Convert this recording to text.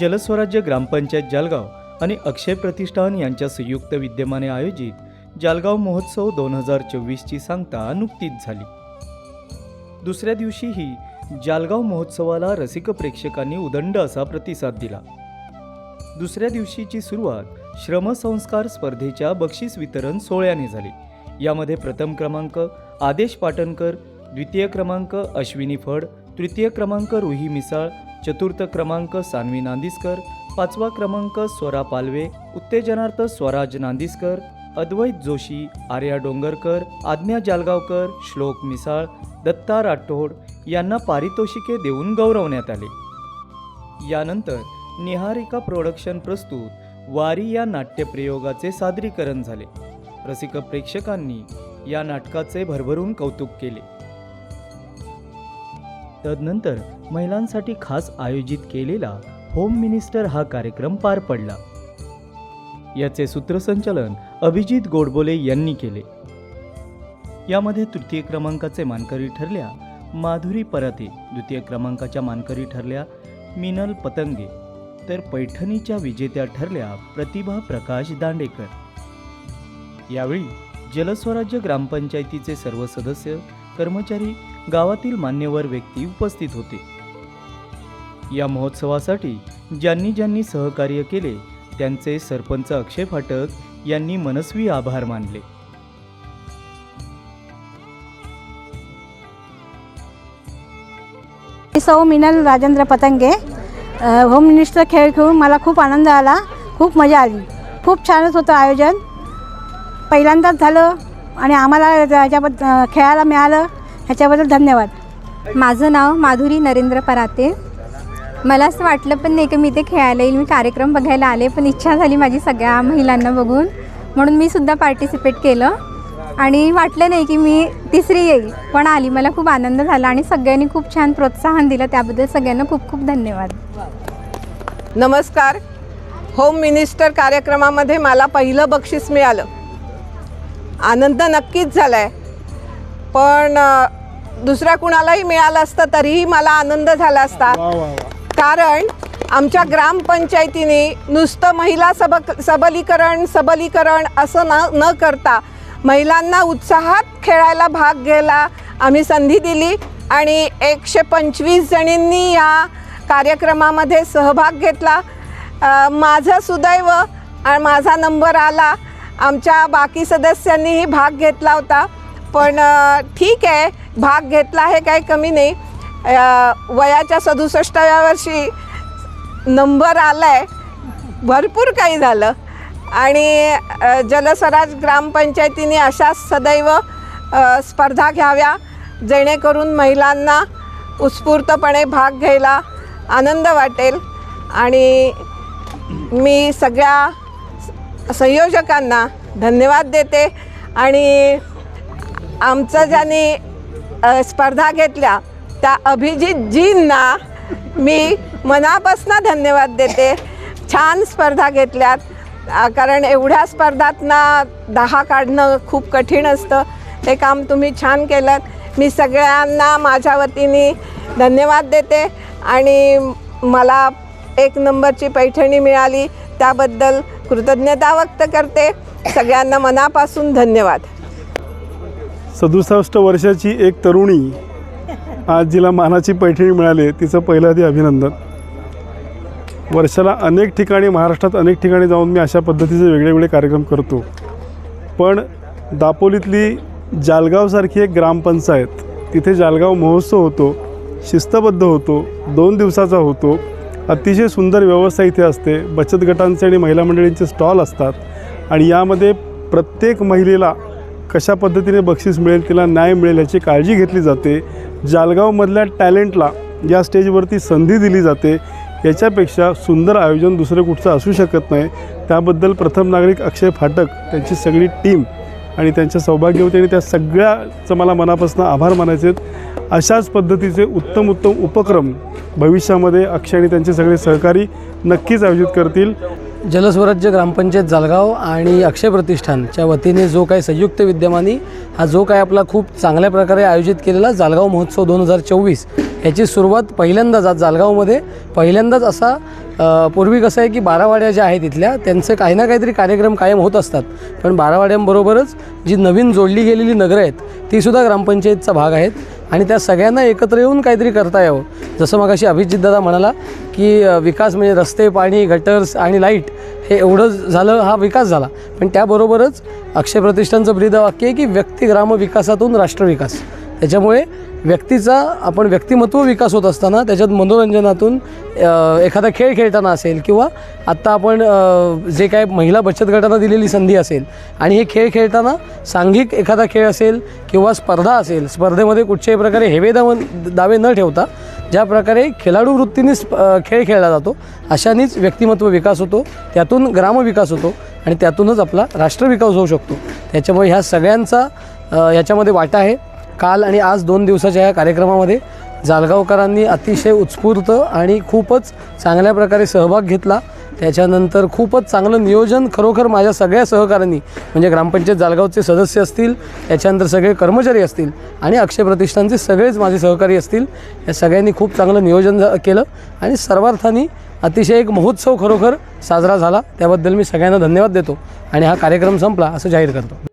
जलस्वराज्य ग्रामपंचायत जालगाव आणि अक्षय प्रतिष्ठान यांच्या संयुक्त विद्यमाने आयोजित जालगाव महोत्सव दोन हजार चोवीसची सांगता नुकतीच झाली. दुसऱ्या दिवशीही जालगाव महोत्सवाला रसिक प्रेक्षकांनी उदंड असा प्रतिसाद दिला. दुसऱ्या दिवशीची सुरुवात श्रमसंस्कार स्पर्धेच्या बक्षीस वितरण सोहळ्याने झाली. यामध्ये प्रथम क्रमांक आदेश पाटणकर द्वितीय क्रमांक अश्विनी फड तृतीय क्रमांक रुही मिसाळ चतुर्थ क्रमांक सान्वी नांदिस्कर पाचवा क्रमांक स्वरा पालवे उत्तेजनार्थ स्वराज नांदिस्कर अद्वैत जोशी आर्या डोंगरकर आज्ञा जालगावकर श्लोक मिसाळ दत्ता राठोड यांना पारितोषिके देऊन गौरवण्यात आले. यानंतर निहारिका प्रोडक्शन प्रस्तुत वारी या नाट्यप्रयोगाचे सादरीकरण झाले. रसिक प्रेक्षकांनी या नाटकाचे भरभरून कौतुक केले. तदनंतर महिलांसाठी खास आयोजित केलेला होम मिनिस्टर हा कार्यक्रम पार पडला. याचे सूत्रसंचालन अभिजित गोडबोले यांनी केले. यामध्ये तृतीय क्रमांकाचे मानकरी ठरल्या माधुरी पराते द्वितीय क्रमांकाच्या मानकरी ठरल्या मिनल पतंगे तर पैठणीच्या विजेत्या ठरल्या प्रतिभा प्रकाश दांडेकर. यावेळी जलस्वराज्य ग्रामपंचायतीचे सर्व सदस्य कर्मचारी गावातील मान्यवर व्यक्ती उपस्थित होते. या महोत्सवासाठी ज्यांनी ज्यांनी सहकार्य केले त्यांचे सरपंच अक्षय फाटक यांनी मनस्वी आभार मानले. सौ मिनल राजेंद्र पतंगे होम मिनिस्टर खेळ खेळून मला खूप आनंद आला खूप मजा आली. खूप छानच होतं आयोजन. पहिल्यांदाच झालं आणि आम्हाला याच्याबद्दल खेळायला मिळालं. ह्याच्याबद्दल धन्यवाद. माझं नाव माधुरी नरेंद्र पराते. मला असं वाटलं पण नाही की मी इथे खेळायला येईल. मी कार्यक्रम बघायला आले पण इच्छा झाली माझी सगळ्या महिलांना बघून. म्हणून मी सुद्धा पार्टिसिपेट केलं. आणि वाटलं नाही की मी तिसरी येईल पण आली. मला खूप आनंद झाला आणि सगळ्यांनी खूप छान प्रोत्साहन दिलं. त्याबद्दल सगळ्यांना खूप खूप धन्यवाद. नमस्कार. होम मिनिस्टर कार्यक्रमामध्ये मला पहिलं बक्षीस मिळालं. आनंद नक्कीच झाला आहे पण दुसऱ्या कुणालाही मिळालं असतं तरीही मला आनंद झाला असता. कारण आमच्या ग्रामपंचायतीने नुसतं महिला सब सबलीकरण सबलीकरण असं न न करता महिलांना उत्साहात खेळायला भाग घ्यायला आम्ही संधी दिली आणि एकशे पंचवीस जणींनी या कार्यक्रमामध्ये सहभाग घेतला. माझं सुदैव आणि माझा नंबर आला. आमच्या बाकी सदस्यांनीही भाग घेतला होता. पण ठीक आहे. भाग घेतला हे काही कमी नाही. वयाच्या सदुसष्टाव्या वर्षी नंबर आला आहे भरपूर काही झालं. आणि जलसराज जलस्वराज ग्रामपंचायतीने अशा सदैव स्पर्धा घ्याव्या जेणेकरून महिलांना उत्स्फूर्तपणे भाग घ्यायला आनंद वाटेल. आणि मी सगळ्या संयोजकांना धन्यवाद देते. आणि आमचं ज्यांनी स्पर्धा घेतल्या. त्या अभिजितजींना मी मनापासून धन्यवाद देते. छान स्पर्धा घेतल्यात. कारण एवढ्या स्पर्धातना दहा काढणं खूप कठीण असतं. ते काम तुम्ही छान केलं मी सगळ्यांना माझ्या वतीने धन्यवाद देते. आणि मला एक नंबरची पैठणी मिळाली. त्याबद्दल कृतज्ञता व्यक्त करते. सगळ्यांना मनापासून धन्यवाद. सदुसष्ट वर्षाची एक तरुणी आज जिला मानाची पैठणी मिळाली. तिचं पहिलं अभिनंदन. वर्षाला अनेक ठिकाणी महाराष्ट्रात अनेक ठिकाणी जाऊन मी अशा पद्धतीचे वेगळे वेगळे कार्यक्रम करतो. पण दापोलीतली जालगावसारखी एक ग्रामपंचायत तिथे जालगाव महोत्सव होतो शिस्तबद्ध होतो दोन दिवसाचा होतो. अतिशय सुंदर व्यवस्था इथे असते. बचत गटांचे आणि महिला मंडळींचे स्टॉल असतात. आणि यामध्ये प्रत्येक महिलेला कशा पद्धतीने बक्षीस मिळेल तिला न्याय मिळेल याची काळजी घेतली जाते. जालगावमधल्या टॅलेंटला या स्टेजवरती संधी दिली जाते. याच्यापेक्षा सुंदर आयोजन दुसरं कुठचं असू शकत नाही. त्याबद्दल प्रथम नागरिक अक्षय फाटक त्यांची सगळी टीम आणि त्यांच्या होते आणि त्या सगळ्याचं मला मनापासून आभार मानायचे आहेत. अशाच पद्धतीचे उत्तम उत्तम उपक्रम भविष्यामध्ये अक्षय आणि त्यांचे सगळे सहकारी नक्कीच आयोजित करतील. जलस्वराज्य ग्रामपंचायत जालगाव आणि अक्षय प्रतिष्ठानच्या वतीने जो काही संयुक्त विद्यमानी हा जो काही आपला खूप चांगल्या प्रकारे आयोजित केलेला जालगाव महोत्सव दोन हजार चोवीस याची सुरुवात पहिल्यांदाच आज जालगावमध्ये. पहिल्यांदाच असा पूर्वी कसं आहे की बारावाड्या ज्या आहेत तिथल्या त्यांचे काही ना काहीतरी कार्यक्रम कायम होत असतात. पण बारावाड्यांबरोबरच जी नवीन जोडली गेलेली नगरं आहेत तीसुद्धा ग्रामपंचायतचा भाग आहेत. आणि त्या सगळ्यांना एकत्र येऊन काहीतरी करता यावं. जसं मग अशी अभिजितदादा म्हणाला की विकास म्हणजे रस्ते पाणी गटर्स आणि लाइट हे एवढं झालं हा विकास झाला. पण त्याबरोबरच अक्षय प्रतिष्ठानचं ब्रीदवाक्य आहे की व्यक्ती ग्राम विकासातून राष्ट्रविकास. त्याच्यामुळे व्यक्तीचा आपण व्यक्तिमत्व विकास होत असताना त्याच्यात मनोरंजनातून एखादा खेळ खेळताना असेल किंवा आत्ता आपण जे काय महिला बचत गटांना दिलेली संधी असेल आणि हे खेळ खेळताना सांघिक एखादा खेळ असेल किंवा स्पर्धा असेल स्पर्धेमध्ये कुठच्याही प्रकारे हेवे दाव दावे न ठेवता ज्या प्रकारे खेळाडू वृत्तीने स्प खेळ खेळला जातो अशानेच व्यक्तिमत्व विकास होतो त्यातून ग्रामविकास होतो आणि त्यातूनच आपला राष्ट्रविकास होऊ शकतो. त्याच्यामुळे ह्या सगळ्यांचा याच्यामध्ये वाटा आहे. काल आणि आज दोन दिवसाच्या या कार्यक्रमामध्ये जालगावकरांनी अतिशय उत्स्फूर्त आणि खूपच चांगल्या प्रकारे सहभाग घेतला. त्याच्यानंतर खूपच चांगलं नियोजन खरोखर माझ्या सगळ्या सहकाऱ्यांनी म्हणजे ग्रामपंचायत जालगावचे सदस्य असतील त्याच्यानंतर सगळे कर्मचारी असतील आणि अक्षय प्रतिष्ठानचे सगळेच माझे सहकारी असतील या सगळ्यांनी खूप चांगलं नियोजन केलं आणि सर्वार्थाने अतिशय एक महोत्सव खरोखर साजरा झाला. त्याबद्दल मी सगळ्यांना धन्यवाद देतो आणि हा कार्यक्रम संपला असं जाहीर करतो.